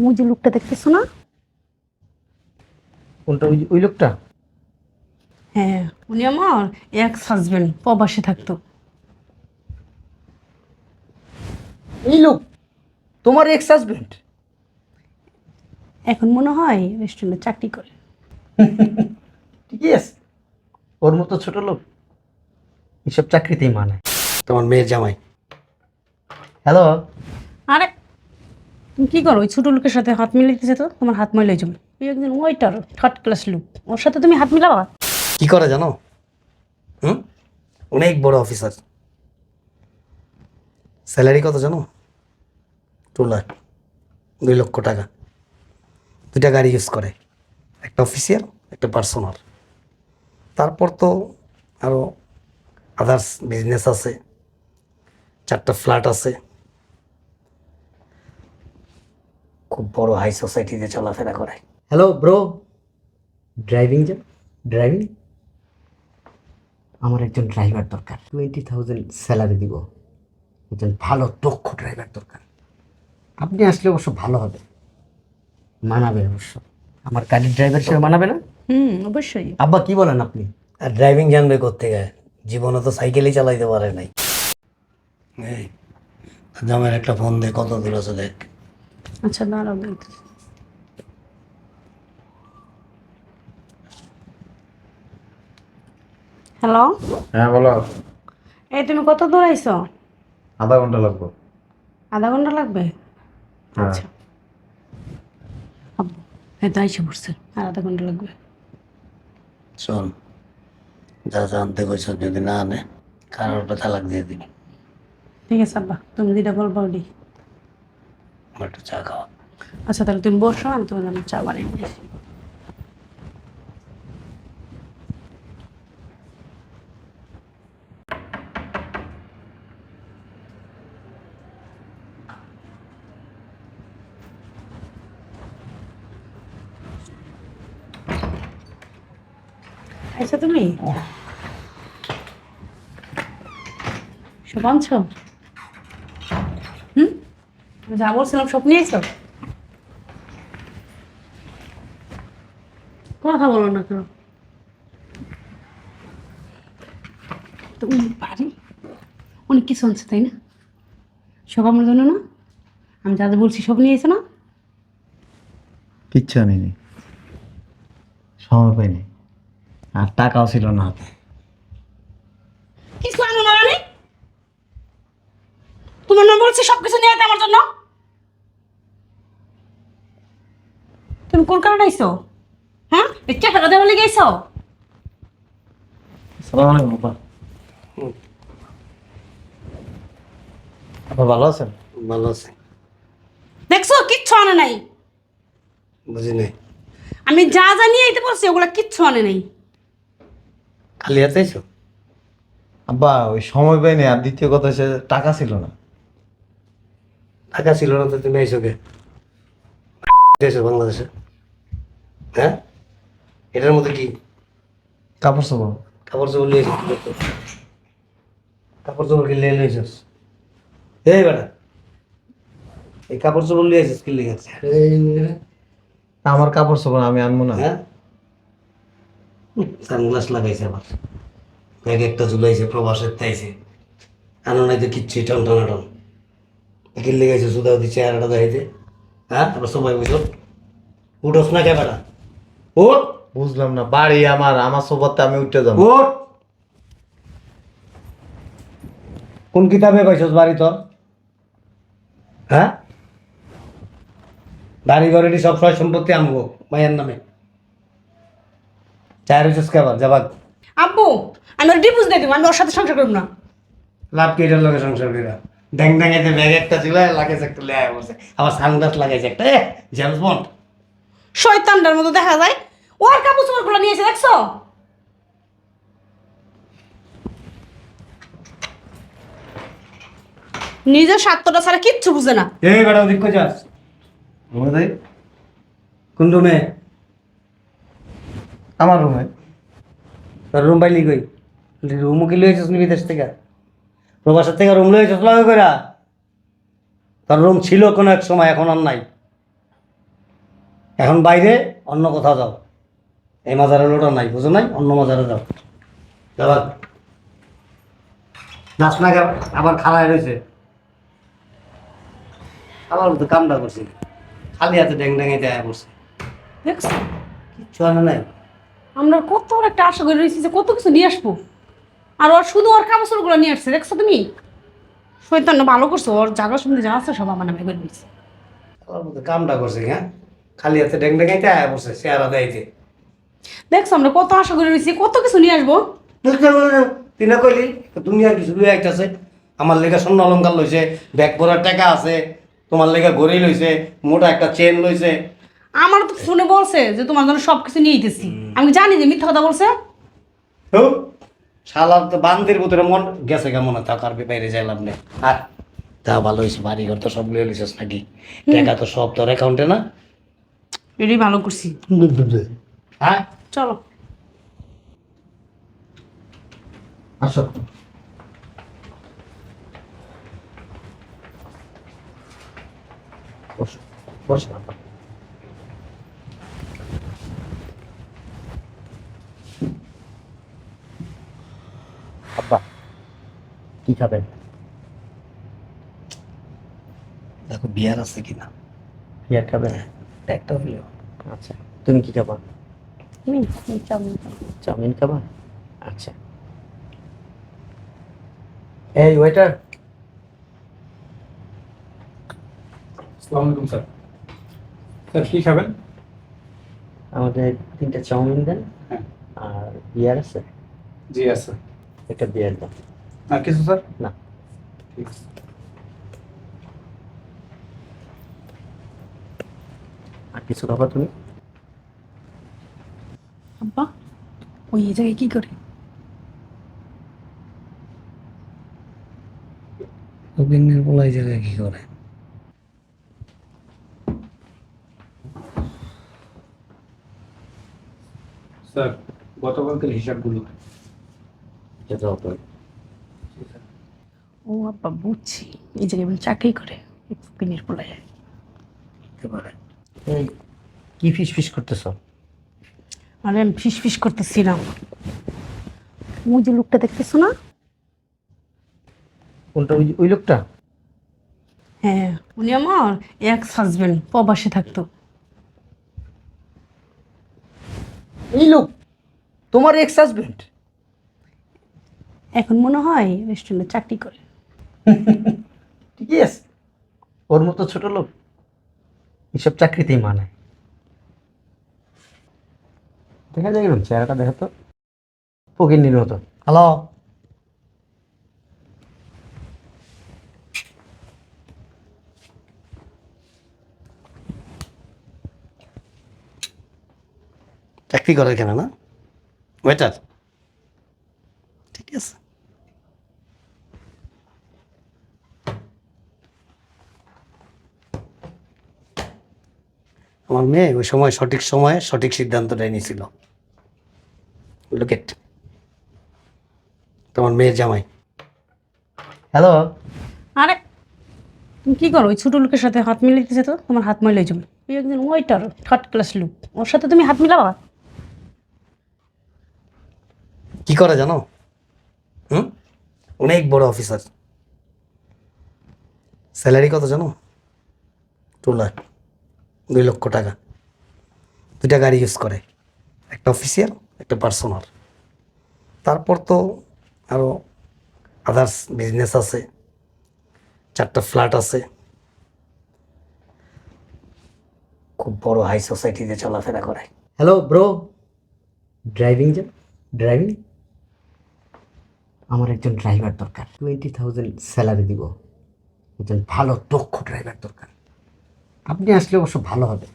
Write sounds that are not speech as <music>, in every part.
ওই যে লোকটা দেখতেছো না? কোনটা? ওই ওই লোকটা? হ্যাঁ উনি আমার এক্স হাজবেন্ড প্রবাসে থাকতো। এই লোক তোমার এক্স হাজবেন্ড এখন মনে হয় রেস্টুরেন্টে চাকরি করে। <laughs> ঠিকই আছে। ওর মতো ছোট লোক এসব চাকরিতেই মানায়। তোমার মেয়ের জামাই। হ্যালো আরে কি করো? ওই ছোট লোকের সাথে হাত মিলাইতেছে তো? তোমার হাত মিলাই যাবে। ওই একজন ওইটার থার্ড ক্লাস লোক। ওর সাথে তুমি হাত মিলাবা? কি করে জানো? হুম? অনেক বড় অফিসার স্যালারি কত জানো? টু লাখ, দুই লক্ষ টাকা। দুইটা গাড়ি ইউজ করে। একটা অফিসিয়াল একটা পার্সোনাল তারপর তো আরও আদার্স বিজনেস আছে। চারটা ফ্ল্যাট আছে। খুব বড় হাই সোসাইটিতে চলাফেরা করে। হ্যালো ব্রো ড্রাইভিং যে ড্রাইভিং আমার একজন ড্রাইভার দরকার। টোয়েন্টি থাউজেন্ড স্যালারি দিব। একজন ভালো দক্ষ ড্রাইভার দরকার। আপনি আসলে অবশ্য ভালো হবে। মানাবে অবশ্য। আমার গাড়ির ড্রাইভার হিসেবে মানাবে না? হুম অবশ্যই। আব্বা কি বলেন আপনি? আর ড্রাইভিং জানবে কোথেকে জীবনে তো সাইকেলই চালাইতে পারে নাই। এই জামের একটা ফোন দে কত দূর আছে দেখ। আচ্ছা দাঁড়াও হ্যালো? হ্যাঁ বলো। এই তুমি কত দূর আইছো? আধা ঘণ্টা লাগবে। আধা ঘণ্টা লাগবে? হ্যাঁ। আচ্ছা। আব্বু এই তো আইসে পড়ছে আর আধা ঘণ্টা লাগবে। শোন যা জানতে কইছ যদি না আনে কারোর তালাক দিয়ে দিবি ঠিক আছে আব্বা তুমি যেটা বলব ওটি আমার একটু চা খাওয়া আচ্ছা তাহলে তুমি বসো আমি তোমার জন্য চা বানিয়ে নিয়ে আসি আচ্ছা তুমি? সব আনছো হুম আমি যা বলছিলাম সব নিয়েছো? কথা বলো না কেন? তো উনি পারি? অনেক কিছু আনছে তাই না? সব আমার জন্য না? আমি যা বলছি সব নিয়ে এসে না? কিচ্ছু আনিনি। সময় পাইনি। আর টাকাও ছিল না হাতে। কিছু আনো না আমি তোমার নাম বলছি সব কিছু নিয়ে আমার জন্য? তুমি কোন কারণে আইছো? হ্যাঁ? এই টাকাটা দেওয়া লেগে আইছো? সালাম আলাইকুম আপা। আপা ভালো আছেন? ভালো আছে। দেখছ কিচ্ছু আনে নাই। বুঝি নাই। আমি যা যা নিয়ে আইতে বলছি ওগুলা কিচ্ছু আনে নাই। খালি হাতে আইছো? আব্বা ওই সময় পাইনি আর দ্বিতীয় কথা হচ্ছে টাকা ছিল না। টাকা ছিল না তো তুমি আইছো কে? বাংলাদেশে? হ্যাঁ? এটার মধ্যে কি? কাপড় চোপড়। কাপড় চোপড় লিয়ে কাপড় চোপড় কি লিয়ে লইছিস এই বেটা এই কাপড় চোপড় লিয়ে আসিস কি লিয়ে আমার কাপড় চোপড় আমি আনব না। হ্যাঁ? সানগ্লাস লাগাইছে আবার। ব্যাগ একটা ঝুলাইছে প্রবাসের তাইছে আনো নাই তো কিচ্ছু টন টন টন। কি লেগেছে সুদা দি চেহারাটা দেখাইতে হ্যাঁ? তারপর সবাই বুঝো উঠোস না কে বুঝলাম না বাড়ি আমার আমার সোফাতে আমি উঠতে যাব। উঠ। কোন কিতাবে পাইছস বাড়ি তোর? হ্যাঁ? বাড়ি ঘরেটি সব সয় সম্পত্তি আমগো মায়ের নামে। চায়ের হইছস কে আবার? যাবাক। আব্বু আমি ওর ডিভোর্স দিয়ে দেবো আমি ওর সাথে সংসার করব না। লাভ কি এটার লগে সংসার কইরা? ড্যাং ড্যাঙাইতে ব্যাগ একটা ছিল লাগাইছে একটা লেয়া বসে আবার সানগ্লাস লাগাইছে একটা জেমস বন্ড। শয়তানটার মতো দেখা যায়। ওর কাপড় চোপড়গুলো নিয়েছে দেখছ? নিজের স্বার্থটা ছাড়া কিচ্ছু বুঝে না। এই বেটা ওদিক যাস? রুমে কোন রুমে? আমার রুমে। তোর রুম পাইলি কই? রুমও কি লইছিস নি বিদেশ থেকে? প্রবাসের থেকে রুম লইছিস লগে কইরা? তোর রুম ছিল কোনো এক সময় এখন আর নাই। এখন বাইরে অন্য কোথাও যাও। এই মাজারে লোটা নাই বুঝো নাই? অন্য মাজারে যাও। যাবার যাস না? আবার খাড়ায় রয়েছে। আবার তো কামটা করছি। খালি হাতে ড্যাং ড্যাঙে দেয়া বসে দেখছ? কিচ্ছু আনে নাই। আমরা কত একটা আশা করে রয়েছি যে কত কিছু নিয়ে আসব। আর ওর শুধু ওর কাপড়গুলো নিয়ে আসছে দেখছ তুমি? শৈতান ভালো করছ ওর জায়গা শুনতে যা আছে সব আমার নামে করে দিচ্ছে কামটা করছে হ্যাঁ? খালি হাতে ড্যাং ড্যাঙাইতে আয়া বসে চেহারা দেয়তে দেখছ আমরা কত আশা করে রয়েছি কত কিছু নিয়ে আসব? তুই না কইলি দুনিয়ার কিছু দুই আছে আমার লেগে স্বর্ণ অলঙ্কার লইছে ব্যাগ পরার টাকা আছে তোমার লেগে ঘড়ি লইছে মোটা একটা চেন লইছে। আমার তো ফোনে বলছে যে তোমার জন্য সব কিছু নিয়ে দিতেছি আমি জানি যে মিথ্যা কথা বলছে। হু? শালার তো বান্দির ভিতরে মন গেছে কেমন থাকার বাইরে যাইলাম না। আর তা ভালো হয়েছে বাড়ি ঘর তো সব লিয়ে লিছিস নাকি টাকা তো সব তোর অ্যাকাউন্টে না? এটাই ভালো করছি। হ্যাঁ? চলো। আসো। বসো বসো। আব্বা কি খাবেন? দেখো বিয়ার আছে কিনা? বিয়ার খাবেন? একটা হলেও আচ্ছা তুমি কি খাবা? চাউমিন চাউমিন খাবা? আচ্ছা। এই ওয়েটার আসসালামু আলাইকুম স্যার। স্যার কী খাবেন? আমাদের তিনটা চাউমিন দেন হ্যাঁ। আর বিয়ার আছে? জি আছে। একটা বিয়ার দাও। আর কিছু স্যার? না। ঠিক আছে। কিছু খাবা তুমি? আব্বা ওই এই জায়গায় কি করে? অগ্নির বলাই জায়গায় কি করে? স্যার গতকালকের হিসাবগুলো। এটা দাও ও আব্বা বুঝছি। এই জায়গায় চাকরি করে পিনের পোলায় একেবারে। এই কি ফিস ফিস করতেছ? আরে আমি ফিস ফিস করতেছিলাম ওই যে লোকটা দেখতেছো না? কোনটা? ওই ওই লোকটা? হ্যাঁ উনি আমার এক হাজবেন্ড প্রবাসে থাকতো। এই লোক তোমার এক্স হাজবেন্ড এখন মনে হয় রেস্টুরেন্টে চাকরি করে। <laughs> ঠিকই আছে। ওর মতো ছোট লোক এসব চাকরিতেই মানায়। দেখা যায় এরকম চেহারাটা দেখা তো ফকির মতো। হ্যালো? চাকরি করে কেন না? ওয়েটার আমার মেয়ে ওই সময় সঠিক সময়ে সঠিক সিদ্ধান্তটাই নিয়েছিল। লুকেট তোমার মেয়ের জামাই। হ্যালো আরে তুমি কি করো? ওই ছোট লোকের সাথে হাত মিলাইতেছে তো? তোমার হাত মিলাই যাবে। ওই একজন ওইটার থার্ড ক্লাস লোক। ওর সাথে তুমি হাত মিলাবা? কি করে জানো? হুম? অনেক বড় অফিসার স্যালারি কত জানো? টু লাখ। দুই লক্ষ টাকা। দুইটা গাড়ি ইউজ করে, একটা অফিসিয়াল একটা পার্সোনাল তারপর তো আরও আদার্স বিজনেস আছে, চারটা ফ্ল্যাট আছে। খুব বড় হাই সোসাইটিতে চলাফেরা করে। হ্যালো ব্রো ড্রাইভিং যে ড্রাইভিং আমার একজন ড্রাইভার দরকার। টোয়েন্টি থাউজেন্ড স্যালারি দিব। একজন ভালো দক্ষ ড্রাইভার দরকার। আপনি আসলে অবশ্য ভালো হবে।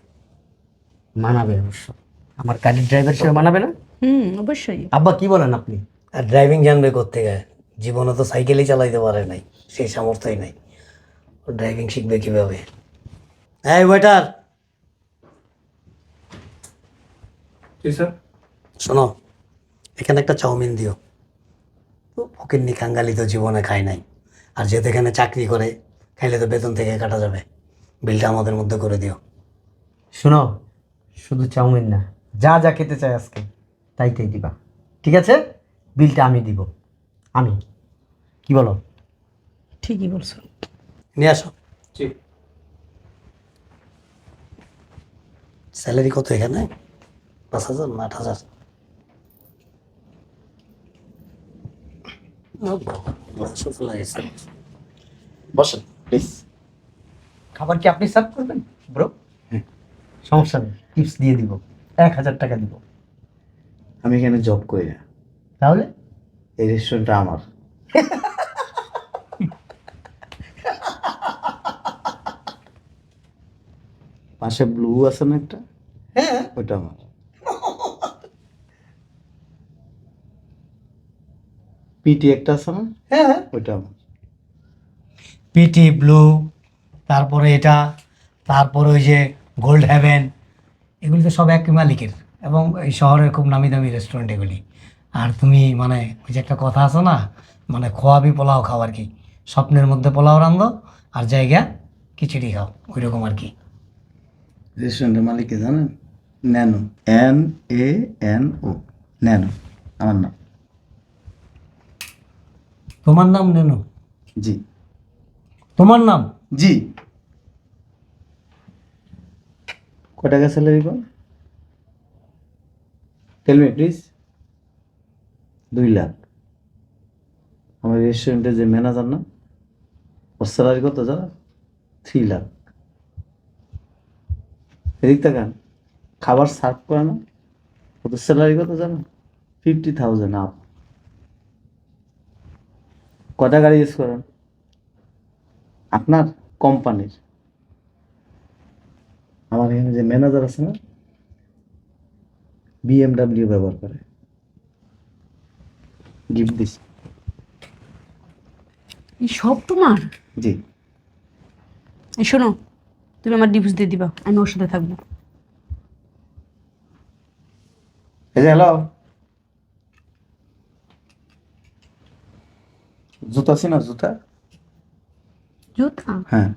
মানাবে অবশ্য। আমার গাড়ির ড্রাইভার হিসেবে মানাবে না? হুম অবশ্যই। আব্বা কি বলেন আপনি? আর ড্রাইভিং জানবে কোথেকে জীবনে তো সাইকেলই চালাইতে পারে নাই সেই সামর্থ্যই নাই। ও ড্রাইভিং শিখবে কীভাবে? এই ওয়েটার জি স্যার শোনো এখানে একটা চাউমিন দিও। ফকির নি কাঙ্গালি তো জীবনে খায় নাই। আর যেহেতু এখানে চাকরি করে খাইলে তো বেতন থেকে কাটা যাবে। বিলটা আমাদের মধ্যে করে দিও শোনো শুধু চাউমিন না যা যা খেতে চাই আজকে তাই তাই দিবা ঠিক আছে বিলটা আমি দিব আমি কি বলো ঠিকই বলছো নিয়ে আসো স্যালারি কত এখানে পাঁচ হাজার না আট হাজার বসেন প্লিজ খাবার কি আপনি সার্ভ করবেন? ব্রো সমস্যা নেই। টিপস দিয়ে দিব। এক হাজার টাকা দিব। আমি এখানে জব করি না। তাহলে? এই রেস্টুরেন্টটা আমার। <laughs> পাশে ব্লু আছে না একটা? হ্যাঁ। ওইটা আমার। <laughs> পিটি একটা আছে না? হ্যাঁ। ওইটা আমার। পিটি ব্লু তারপরে এটা তারপরে ওই যে গোল্ড হ্যাভেন এগুলি তো সব একই মালিকের। এবং এই শহরের খুব নামি দামি রেস্টুরেন্ট এগুলি। আর তুমি মানে ওই যে একটা কথা আছে না মানে খোয়াবি পোলাও খাও আর কি। স্বপ্নের মধ্যে পোলাও রান্ধো আর জায়গা খিচুড়ি খাও ওই রকম আর কি। রেস্টুরেন্টের মালিককে জানেন? Nano. N A N O Nano আমার নাম। তোমার নাম ন্যানো? জি। তোমার নাম? জি। কয় টাকা স্যালারি পান টেল মি প্লিজ দুই লাখ। আমার রেস্টুরেন্টের যে ম্যানেজার না, ওর স্যালারি কত জানো? থ্রি লাখ। এদিক তাকান, খাবার সার্ভ করে না, ওদের স্যালারি কত জানো? ফিফটি থাউজেন্ড আপ কটা গাড়ি ইউজ করেন? আপনার? কোম্পানির। আমার এখানে যে ম্যানেজার আছে না বিএমডাব্লিউ ব্যবহার করে। গিফট দিস এই সব তোমার? জি। এই শোনো তুমি আমার ডিভোর্স দিয়ে দিবা আমি ওর সাথে থাকব। এই যে হ্যালো জুতা আছে না জুতা? জুতা? হ্যাঁ।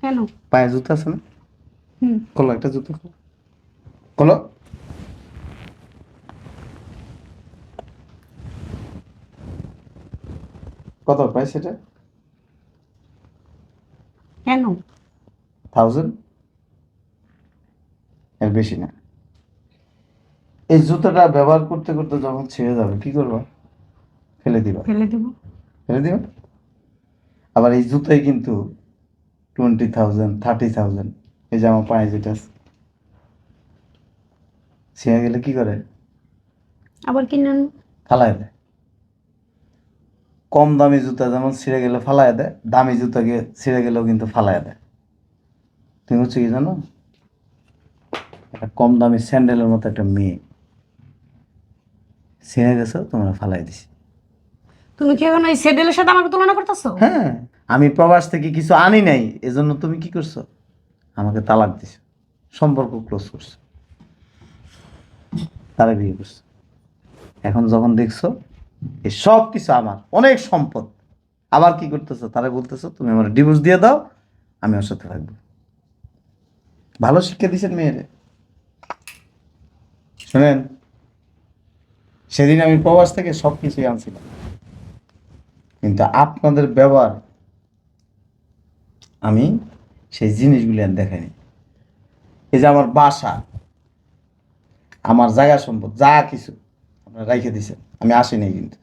কেন? পায়ে জুতা আছে না? হুম। কলো একটা জুতো খোলো। কলো কত প্রাইস এটা? কেন? থাউজেন্ড এর বেশি না। এই জুতোটা ব্যবহার করতে করতে যখন ছিঁড়ে যাবে কি করব? ফেলে দিবা। ফেলে দেবো। ফেলে দিবা? আবার এই জুতোই কিন্তু টোয়েন্টি থাউজেন্ড থার্টি থাউজেন্ড এই যে আমার পায়ে যেটা। ছিঁড়ে গেলে কি করে? আবার কিনে আনব। ফালায় দেয়। কম দামি জুতা যেমন ছিঁড়ে গেলে ফালায় দেয় দামি জুতা গিয়ে ছিঁড়ে গেলেও কিন্তু ফালায় দেয়। তুমি হচ্ছে কি জানো? একটা কম দামি স্যান্ডেলের মতো একটা মেয়ে। ছিঁড়ে গেছো তোমরা ফালাই দিছি। তুমি কি এখন ওই সেডেলের সাথে আমাকে তুলনা করতেছো? হ্যাঁ আমি প্রবাস থেকে কিছু আনি নাই, এজন্য তুমি কি করছ? আমাকে তালাক দিছো, সম্পর্ক ক্লোজ করছ, তারা বিয়ে করছ। এখন যখন দেখছ এই সব কিছু আমার, অনেক সম্পদ। আবার কি করতেছো? তারা বলতেছো, তুমি আমার ডিভোর্স দিয়ে দাও, আমি ওর সাথে থাকব। ভালো শিক্ষা দিয়েছেন মেয়েরে। শোনেন, সেদিন আমি প্রবাস থেকে সব কিছুই আনছিলাম। কিন্তু আপনাদের ব্যবহার আমি সেই জিনিসগুলি আর দেখাইনি। এই যে আমার বাসা, আমার জায়গা সম্পদ, যা কিছু আপনারা রাইখে দিছেন আমি আসিনি কিন্তু।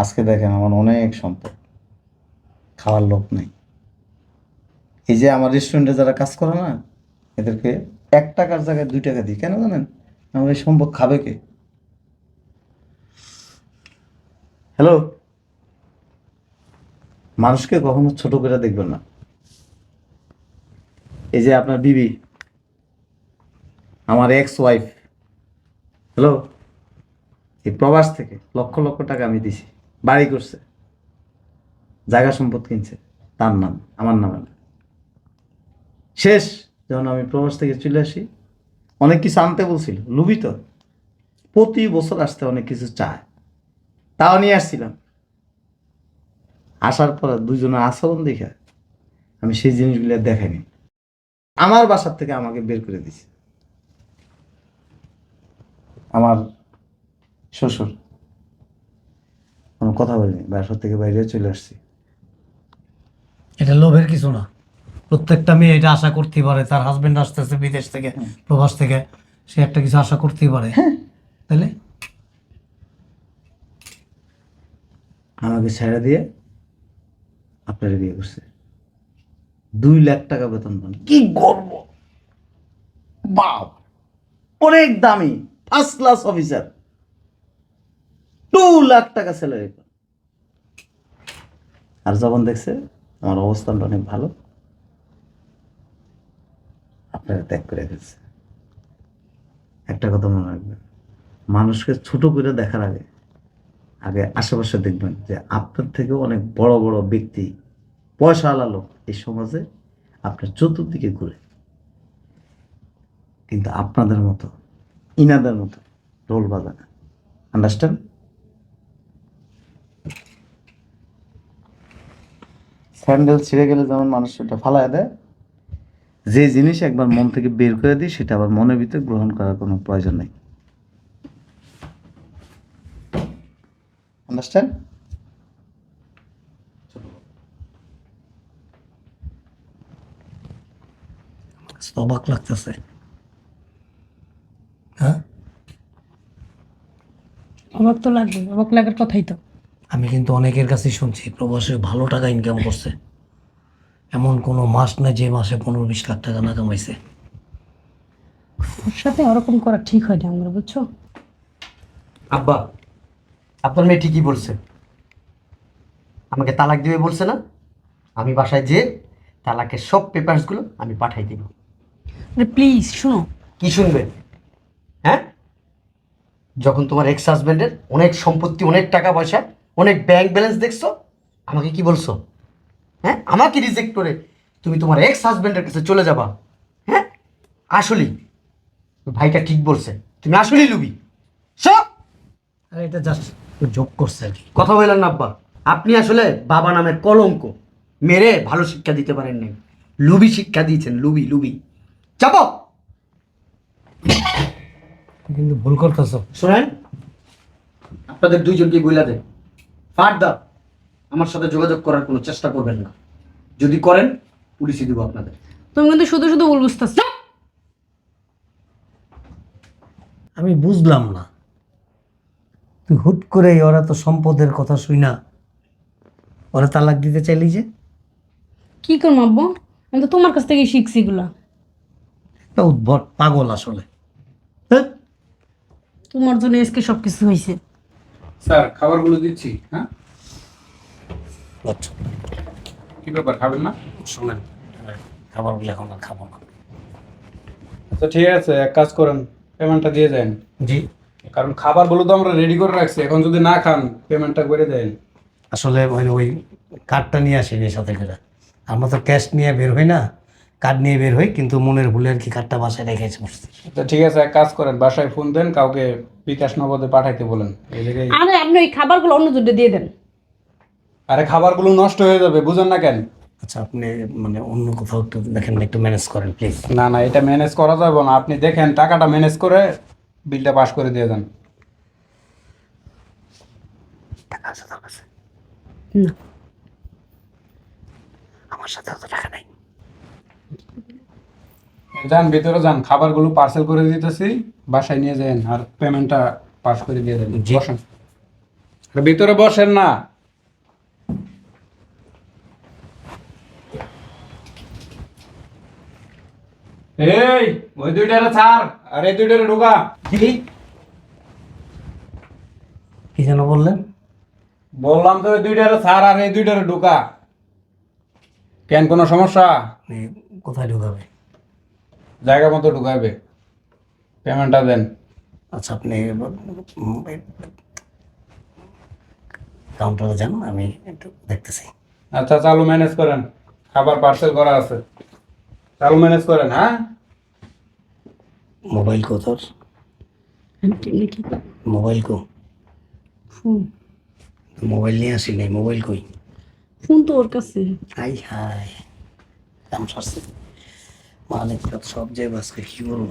আজকে দেখেন আমার অনেক সম্পদ, খাওয়ার লোক নেই। এই যে আমার রেস্টুরেন্টে যারা কাজ করে না, এদেরকে এক টাকার জায়গায় দুই টাকা দিই, কেন জানেন? আমার এই সম্পদ খাবে কে? হ্যালো মানুষকে কখনো ছোট করে দেখবেন না। এই যে আপনার বিবি, আমার এক্স ওয়াইফ হ্যালো এই প্রবাস থেকে লক্ষ লক্ষ টাকা আমি দিছি, বাড়ি করছে, জায়গা সম্পদ কিনছে, তার নাম, আমার নামে। শেষ, যখন আমি প্রবাস থেকে চলে আসি, অনেক কিছু আনতে বলছিল, লুবি তো, প্রতি বছর আসতে অনেক কিছু চায়, তাও নিয়ে আসছিলাম। আসার পর দুজনের আচরণ দেখে আমি সেই জিনিসগুলো দেখাইনি। আমার বাসার থেকে আমাকে বের করে দিছে। আমার শ্বশুর। কোনো কথা বলিনি বাসার থেকে বাইরে চলে আসছি। এটা লোভের কিছু না। প্রত্যেকটা মেয়ে এটা আশা করতেই পারে তার হাজবেন্ড আসতেছে বিদেশ থেকে প্রবাস থেকে সে একটা কিছু আশা করতেই পারে। তাহলে আমাকে ছেড়ে দিয়ে আপনার বিয়ে করছে। দুই লাখ টাকা বেতন পান। কি গর্ব! বাপ! অনেক দামি first class officer two lakh টাকা স্যালারি পান। আর যখন দেখছে, আমার অবস্থানটা অনেক ভালো, আপনারা ত্যাগ করে ফেলছে। একটা কথা মনে রাখবেন, মানুষকে ছোট করে দেখার আগে আগে আশেপাশে দেখবেন যে আপনার থেকেও অনেক বড় বড় ব্যক্তি পয়সা লোক এই সমাজে আপনার চতুর্দিকে ঘুরে। কিন্তু আপনাদের মতো, ইনাদের মতো রোল বাজা না আন্ডারস্ট্যান্ড স্যান্ডেল ছিঁড়ে গেলে যেমন মানুষ সেটা ফালায় দেয়, যে জিনিস একবার মন থেকে বের করে দিই, সেটা আবার মনের ভিতরে গ্রহণ করার কোনো প্রয়োজন নেই। আন্ডারস্ট্যান্ড অবাক লাগতেছে। হ্যাঁ? অবাক তো লাগবে অবাক লাগার কথাই তো। আমি কিন্তু অনেকের কাছেই শুনছি প্রবাসে ভালো টাকা ইনকাম করছে। এমন কোনো মাস না যে মাসে পনেরো বিশ লাখ টাকা না কামাইছে। ওর সাথে ওরকম করা ঠিক হয় না আমরা বুঝছ? আব্বা আপনার মেয়ে ঠিকই বলছে। আমাকে তালাক দিবে বলছে না। আমি বাসায় যে তালাকের সব পেপারসগুলো আমি পাঠাই দিব। প্লিজ শোনো। কি শুনবে? হ্যাঁ? যখন তোমার এক্স হাজব্যান্ডের অনেক সম্পত্তি অনেক টাকা পয়সা অনেক ব্যাংক ব্যালেন্স দেখছ আমাকে কি বলছো? হ্যাঁ? আমাকে রিজেক্ট করে তুমি তোমার এক্স হাজব্যান্ডের কাছে চলে যাবা। হ্যাঁ? আসলেই। ভাইটা ঠিক বলছে। তুমি আসলেই লুবি। সব! আর এটা জাস্ট যোগ করছে আর কি। কথা বললেন না আব্বা। আপনি আসলে বাবা নামের কলঙ্ক। মেরে ভালো শিক্ষা দিতে পারেন নাই। লুবি শিক্ষা দিয়েছেন লুবি লুবি। চাপো! কিন্তু ভুল করতেছো। শোনেন আপনাদের দুইজনকে বইলা দেন। ফার্দা আমার সাথে যোগাযোগ করার কোনো চেষ্টা করবেন না। যদি করেন পুলিশই দিব আপনাদের। তুমি কিন্তু শুধু শুধু ভুল বুঝতেছ। আমি বুঝলাম না। তুই হুট করে ওরা তো সম্পদের কথা শুই না। ওরা তালাক দিতে চাইলি যে। কি করব আব্বু? আমি তো তোমার কাছ থেকে শিখছি এগুলা। একটা উদ্ভট পাগল আসলে। হ্যাঁ? তোমার জন্য আজকে সব কিছু হয়েছে। স্যার খাবারগুলো দিচ্ছি হ্যাঁ? আচ্ছা। কি ব্যাপার খাবেন না? শোনেন খাবারগুলো এখন আর খাব না। আচ্ছা ঠিক আছে এক কাজ করেন পেমেন্টটা দিয়ে যান। জি। কারণ খাবারগুলো তো আমরা রেডি করে রাখছি এখন যদি না খান পেমেন্টটা করে দেন। আসলে মানে ওই কার্ডটা নিয়ে আসেনি সাথে করে। আমরা তো ক্যাশ নিয়ে বের হই না কার্ড নিয়ে বের হই কিন্তু মনের ভুলে আর কি কার্ডটা বাসায় রেখে এসে বসছি আচ্ছা ঠিক আছে এক কাজ করেন বাসায় ফোন দেন কাউকে বিকাশ নগদে পাঠাইতে বলেন। এই জায়গায় আরে আপনি ওই খাবারগুলো অন্য জুটে দিয়ে দেন। আরে খাবারগুলো নষ্ট হয়ে যাবে বুঝেন না কেন? আচ্ছা আপনি মানে অন্য কোথাও একটু দেখেন না, একটু ম্যানেজ করেন প্লিজ না না এটা ম্যানেজ করা যাবে না। আপনি দেখেন টাকাটা ম্যানেজ করে বিলটা পাস করে দিয়ে দেন টাকা আছে তোর কাছে? না। আমার সাথে অত টাকা নাই। যান ভিতরে যান। খাবারগুলো পার্সেল করে দিতেছি বাসায় নিয়ে যান আর পেমেন্টটা পাস করে দিয়ে দেন বসেন। ভিতরে বসেন না। এই ওই দুইটারে ছাড়। আর এই দুইটারে ঢোকা। কি? যেন বললেন? বললাম তো দুইটারে ছাড় আর এই দুইটারে ঢোকা। কেন কোনো সমস্যা? কোথায় ঢুকাবে? জায়গা মতো ঢুকাবে। পেমেন্টটা দেন। আচ্ছা আপনি কাউন্টারে যান আমি একটু দেখতেছি। আচ্ছা চালু ম্যানেজ করেন। খাবার পার্সেল করা আছে। চালু ম্যানেজ করেন হ্যাঁ? মোবাইল কো তোর কেমনি কি মোবাইল কো ফোন মোবাইল নিয়ে আসি নাই মোবাইল কই ফোন তো ওর কাছে হাই হাই কাম সারছে মালিক সব যাই আজকে কি করব